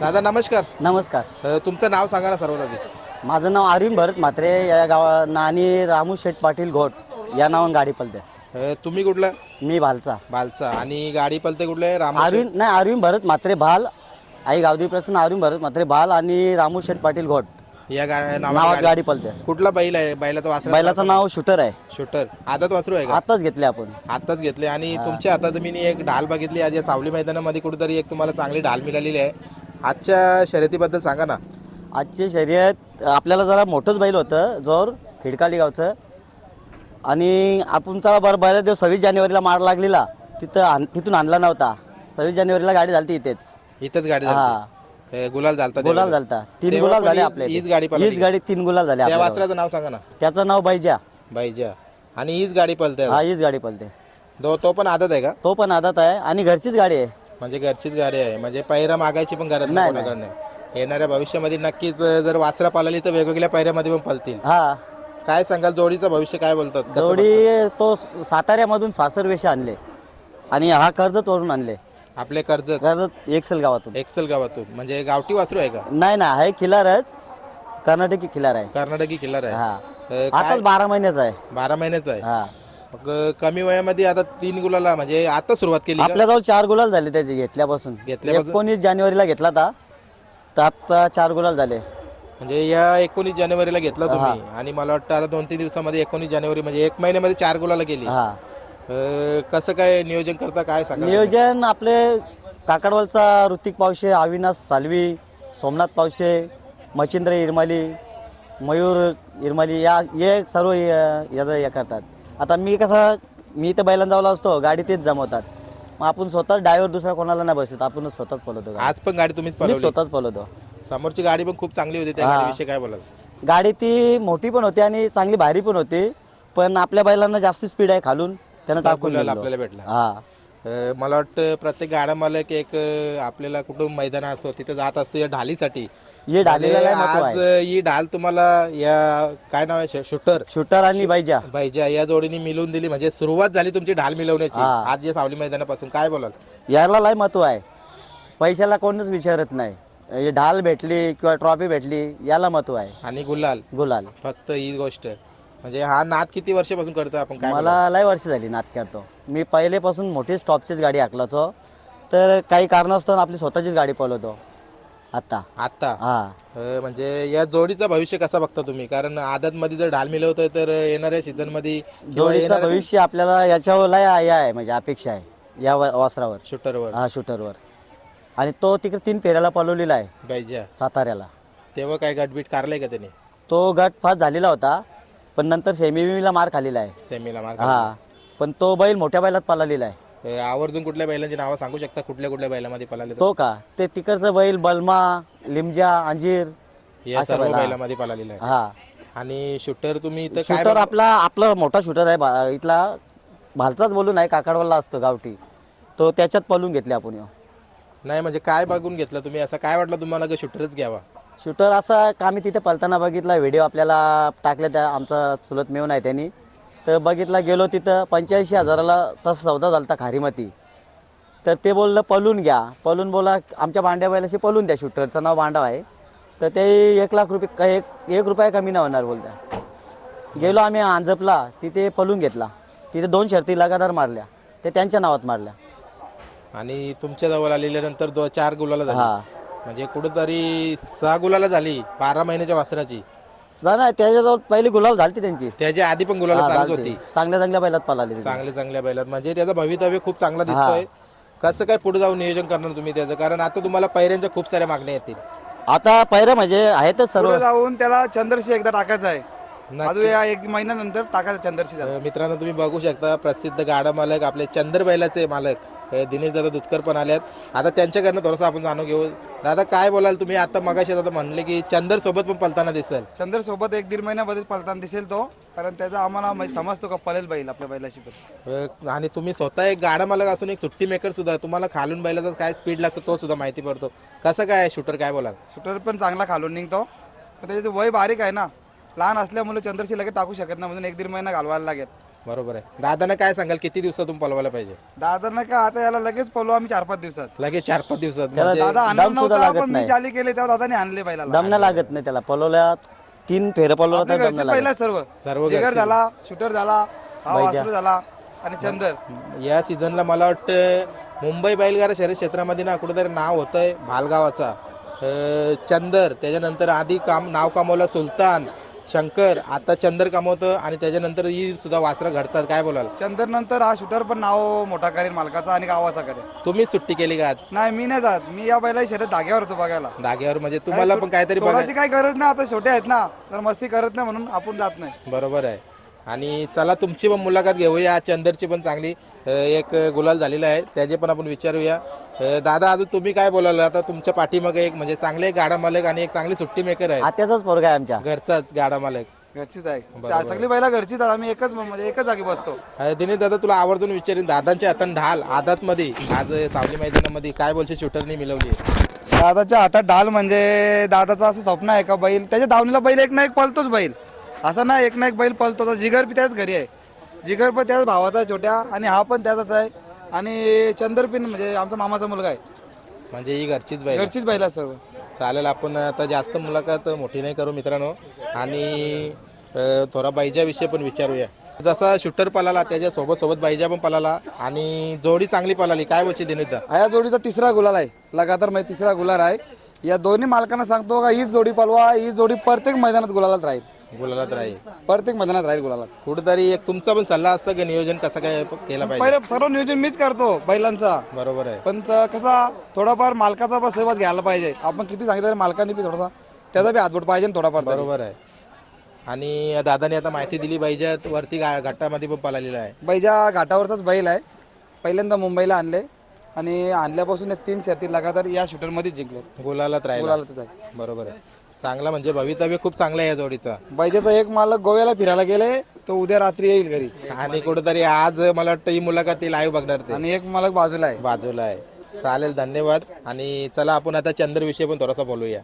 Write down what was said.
दादा नमस्कार. नमस्कार. अ, तुमचं नाव सांगा ना सर्वात आधी माझं नाव अरविंद भरत म्हात्रे या गावा आणि रामू शेठ पाटील घोट या नावानं गाडी पलते. अ, तुम्ही कुठलं? मी भालचा. बालचा आणि गाडी पलते कुठले? राम अरविंद नाही अरविंद भरत म्हात्रे भाल. आई गावदी प्रसन्न अरविंद भरत म्हात्रे भाल आणि रामू शेठ पाटील घोट. या गा- नावात नावात गाडी- गाडी पलते. कुठला बैल आहे? बैलाचं वासर बैलाचं नाव शूटर आहे. शूटर. आदत वासरू आहे का? आताच घेतले आपण. आताच घेतले. आणि तुमच्या हातात मी एक ढाल बघितली. आज या सावली मैदानामध्ये कुठेतरी एक तुम्हाला चांगली ढाल मिळालेली आहे. आजच्या शर्यतीबद्दल सांगा ना. आजची शर्यत आपल्याला जरा मोठंच बैल होतं जोर खिडकाली गावचं. आणि आपण चला बरं बऱ्याच दिवस सव्वीस जानेवारीला मार लागलेला तिथं आण- तिथून आणला नव्हता. सव्वीस जानेवारीला गाडी झाली इथेच. इथंच गाडी हा. गुलाल झालता गुलाल. झालता. तीन तेव्हा गुलाल पण झाले हीच- आपल्या हीच. गाडी पळाली. हीच गाडी तीन गुलाल झाले त्या वासराचं नाव सांगा ना. त्याचं नाव बैजा. बाईजा आणि हीच गाडी पळते. हा हीच गाडी पलते दो तो पण आदत आहे का? तो पण आदत आहे. आणि घरचीच गाडी आहे. म्हणजे घरचीच गाडी आहे. म्हणजे पैरा मागायची पण गरज नाही येणाऱ्या भविष्यामध्ये नक्कीच जर वासरा पाळली तर वेगवेगळ्या पैऱ्यामध्ये पण पळतील हा. काय सांगाल जोडीचं भविष्य काय बोलतात? कसं जोडी तो साताऱ्यामधून सासर वेश आणले. आणि हा कर्जत वरून आणले? आपले कर्जत कर्जत एकसेल गावातून. एक्सेल गावातून. म्हणजे गावठी वासरू आहे का? नाही ना आहे खिलारच कर्नाटकी खिलार आहे. कर्नाटकी किल्लर आहे. हा. अ, काय आताच बारा महिन्याचा आहे. बारा महिन्याचं आहे. हा. मग कमी वयामध्ये आता तीन गुलाला म्हणजे आता सुरुवात केली का? आपल्याजवळ चार गुलाल झाले त्याचे घेतल्यापासून. घेतल्यापासून? एकोणीस जानेवारीला घेतला होता. तर आता चार गुलाल झाले. म्हणजे या एकोणीस जानेवारीला घेतला तुम्ही. आणि मला वाटतं आता दोन तीन दिवसामध्ये एकोणीस जानेवारी म्हणजे एक महिन्यामध्ये चार गुलाला गेली. हा. अ, कसं काय नियोजन करता काय सांगा? नियोजन आपले काकडवालचा ऋतिक पावशे अविनाश सालवी सोमनाथ पावशे मच्छिंद्र इरमाली मयूर इरमाली या हे सर्व या- याचं हे करतात. आता मी कसं मी तर बैलांजावला असतो गाडी तेच जमवतात. मग आपण स्वतः ड्रायव्हर दुसरा कोणाला नाही बसत आपण स्वतःच पळवतो गाडी. आज पण गाडी तुम्हीच मी पळवली. स्वतःच पळवतो. समोरची गाडी पण खूप चांगली होती त्या हा. गाडीविषयी काय बोलाल? गाडी ती मोठी पण होती आणि चांगली भारी पण होती पण आपल्या बैलांना जास्त स्पीड आहे खालून त्यानं टाकून गुलाल दिलं. आपल्याला भेटला. हा. अ, मला वाटतं प्रत्येक गाडा मालक एक अ, आपल्याला कुठं मैदान असतो तिथे जात असतो या ढालीसाठी. हे ढालीला आणि लय महत्त्व आज आहे. ही ढाल तुम्हाला या काय नाव आहे शूटर? शूटर आणि बाईजा भाईजा या जोडीने मिळवून दिली. म्हणजे सुरुवात झाली तुमची ढाल मिळवण्याची. हा. आज या सावली मैदानापासून. काय बोलाल? याला लय महत्त्व आहे. पैशाला कोणच विचारत नाही. हे ढाल भेटली किंवा ट्रॉफी भेटली याला महत्त्व आहे. आणि गुलाल? गुलाल. फक्त ही गोष्ट म्हणजे हा नाद किती वर्षापासून करतो आपण? काय मला लय वर्ष झाली नात करतो. मी पहिलेपासून मोठी स्टॉपचीच गाडी हाकलाचो तर काही कारणास्तव आपली स्वतःचीच गाडी पळवतो. आता आता हा. अ, म्हणजे या जोडीचं भविष्य कसा बघता तुम्ही? कारण आदत मध्ये जर ढाल मिळवतोय तर येणाऱ्या सीझनमध्ये जोडीचं भविष्य आपल्याला याच्यावर लय आहे म्हणजे अपेक्षा आहे. या वा- वासरावर. शूटरवर हा शूटरवर आणि तो तिकडे तीन फेऱ्याला पळवलेला आहे. पाहिजे. साताऱ्याला. तेव्हा काय गटबीट कारलाय का त्याने? तो गट फास्ट झालेला होता पण नंतर सेमीला मार खालेला आहे. सेमीला मार हा. पण तो बैल मोठ्या बैलात पळालेला आहे. आवर्जून कुठल्या बैलांची नावं सांगू शकता? कुठल्या कुठल्या बैलामध्ये पळाले तो का? ते तिकडचं बैल बलमा लिमजा अंजीर या सर्व बैलामध्ये पळालेला आहे हा. आणि शूटर तुम्ही इथं काय शूटर आपला आपला मोठा शूटर आहे बा- इथला भालचाच बोलून आहे काकडवाला असतो गावठी. तो त्याच्यात पळून घेतले आपण ह्यो. नाही म्हणजे काय बघून घेतलं तुम्ही? असं काय वाटलं तुम्हाला की शूटरच घ्यावा? शूटर असा का मी तिथे पलताना बघितला व्हिडिओ आपल्याला टाकले त्या आमचा चुलत मिळून आहे त्यांनी. तर बघितला गेलो तिथं पंच्याऐंशी हजाराला तसा सौदा झालता खारीमती. तर ते बोललं पलून घ्या. पलून बोला आमच्या भांड्या बैलाशी पलून द्या शूटरचं नाव भांडा आहे. तर ते एक लाख रुपये का- एक एक रुपया कमी नाही होणार बोलता गेलो आम्ही अंजपला तिथे पलून घेतला. तिथे दोन शर्ती लगातार मारल्या. ते त्यांच्या नावात मारल्या. आणि तुमच्या जवळ आलेल्यानंतर दो चार गुलाला झाली. म्हणजे कुठंतरी सहा गुलाला झाली बारा महिन्याच्या वासराची. नाही त्याच्याजवळ पहिली गुलाल झालती त्यांची. त्याच्या आधी पण गुलाला हा, चालूच. होती. चांगल्या चांगल्या बैलात पळाली ती. चांगले चांगल्या बैलात. म्हणजे त्याचं भवितव्य खूप चांगला दिसतोय. कसं काय पुढे जाऊन नियोजन करणार तुम्ही त्याचं? कारण आता तुम्हाला पैऱ्यांच्या खूप साऱ्या मागण्या येतील. आता पहिलं म्हणजे आहेतच सर्व. पुढे जाऊन त्याला चंद्रशी एकदा टाकायचं आहे. अजून या एक महिन्यानंतर टाकायचं चंद्रशी. अ, मित्रांनो तुम्ही बघू शकता प्रसिद्ध गाडा मालक आपले चंद्र बैलाचे मालक दिनेश दादा दुधकर पण आल्यात आता त्यांच्याकडनं थोडंसं आपण जाणून घेऊ. दादा काय बोलाल तुम्ही? आता मगाशी आता म्हणले की चंदर सोबत पण पलताना दिसेल. चंद्र सोबत एक दीड महिन्यामध्ये पळताना दिसेल तो कारण त्याचा आम्हाला समजतो का पळेल बैल आपल्या बैलाशी पण. अ, आणि तुम्ही स्वतः एक गाडा मालक असून एक सुट्टी मेकर सुद्धा तुम्हाला खालून बैलाचा काय स्पीड लागतो तो सुद्धा माहिती पडतो. कसं काय शूटर काय बोलाल? शूटर पण चांगला खालून निघतो. पण त्याचं वय बारीक आहे ना. लहान असल्यामुळे चंद्रशी लगेच टाकू शकत नाही म्हणून एक दीड महिना घालवायला लागेल. बरोबर आहे. दादांना काय सांगाल किती दिवसातून पलवायला पाहिजे? दादा ना का आता याला लगेच पळू आम्ही चार पाच दिवसात. लगेच चार पाच दिवसात. त्याला म्हणजे दादा दम आणलं सुद्धा नव्हता लागत पण मी नाही. जाली केले तेव्हा दादाने आणले बैलाला दम नाही लागत नाही त्याला. पलवल्या तीन फेरं पलवलं आपल्या तर दम घरचीच नाही बैल लागत. आहे सर्व. सर्व जिगर घरची. झाला शूटर झाला हा. वासरू झाला आणि चंदर. या सीझनला मला वाटतं मुंबई बैलगाडा शहर क्षेत्रामध्ये ना कुठेतरी नाव होतंय भालगावाचा. अं, चंदर त्याच्यानंतर आधी काम नाव कमवलं सुलतान शंकर आता चंदर कमवतं आणि त्याच्यानंतर ही सुद्धा वासरं घडतात. काय बोलाल? चंदर नंतर हा शूटर पण नाव मोठा करेल मालकाचा आणि गावाचा करेल तुम्ही सुट्टी केली का आज? नाही मी नाही जात. मी या बैला शर्यत धाग्यावर होतो बघायला. धाग्यावर म्हणजे तुम्हाला पण काहीतरी बघाय सोडायची काही गरज नाही आता छोटे आहेत ना. तर मस्ती करत नाही म्हणून आपण जात नाही. बरोबर आहे. आणि चला तुमची पण मुलाखत घेऊया. चंदरची पण चांगली. एक गुलाल झालेला आहे. त्याचे पण आपण विचारूया. दादा अजून तुम्ही काय बोलाल? आता तुमच्या पाठीमागे एक म्हणजे चांगले गाडा मालक आणि एक चांगली सुट्टी मेकर आहे. आत्याचाच पोरगा आहे आमच्या. घरचाच गाडा मालक. घरचीच आहे. सगळी बैला घरचीच आहेत. आम्ही एकच म्हणजे एकच जागी बसतो. दिनेश दादा तुला आवर्जून विचारेन. दादांच्या हातान ढाल आदात मध्ये आज सावली मैदानामध्ये काय बोलशील? शूटरनी मिळवली. दादाच्या हातात ढाल म्हणजे दादाचं असं स्वप्न आहे का? बैल त्याच्या धावणीला बैल एक ना एक पळतोच बैल. असं ना एक ना एक बैल पळतो. जिगर बी त्याच घरी आहे. जिगर पण त्याच भावाचा आहे छोट्या आणि हा पण त्याचाच आहे. आणि चंदरपिन म्हणजे आमचा मामाचा मुलगा आहे. म्हणजे ही घरचीच बाई घरचीच बैल आहे सर्व. चालेल आपण आता जास्त मुलाखत मोठी नाही करू मित्रांनो. आणि अ, थोडा बाईजा विषय पण विचारूया. जसा शूटर पळाला त्याच्या सोबत सोबत बाईजा पण पळाला आणि जोडी चांगली पळाली काय बोलशी दिनेश दा या जोडीचा तिसरा गुलाल आहे. लगातार म्हणजे तिसरा गुलाल आहे. या दोन्ही मालकांना सांगतो का हीच जोडी पळवा ही जोडी प्रत्येक मैदानात गुलालात राहील. गुलालात राहील. प्रत्येक मैदानात राहील गुलालात. कुठेतरी एक तुमचा पण सल्ला असतं की नियोजन कसं काय केलं पाहिजे. पहिले सर्व नियोजन मीच करतो बैलांचा. बरोबर आहे. पण कसा थोडाफार मालकाचा पण सहवास घ्यायला पाहिजे. आपण किती सांगितलं तरी मालकांनी बी थोडासा त्याचा बी हातबोट पाहिजे ना थोडाफार तरी. बरोबर आहे. आणि दादाने आता माहिती दिली पाहिजे वरती गा- घाटामध्ये पण पळालेला आहे. बैजा घाटावरचाच बैल आहे. पहिल्यांदा मुंबईला आणले. आणि आणल्यापासून या तीन शर्ती लगातार या शूटरमध्ये जिंकले. गुलालात राहिला. गुलालातच आहे. बरोबर आहे. चांगला म्हणजे भवितव्य खूप चांगलं आहे या जोडीचा. बैजाचा एक मालक गोव्याला फिरायला गेले तो उद्या रात्री येईल घरी. आणि कुठेतरी आज मला वाटतं ही मुलाखत लाईव्ह बघणार ते. आणि एक मालक बाजूला आहे. बाजूला आहे. चालेल धन्यवाद. आणि चला आपण आता चंद्र विषय पण थोडासा बोलूया.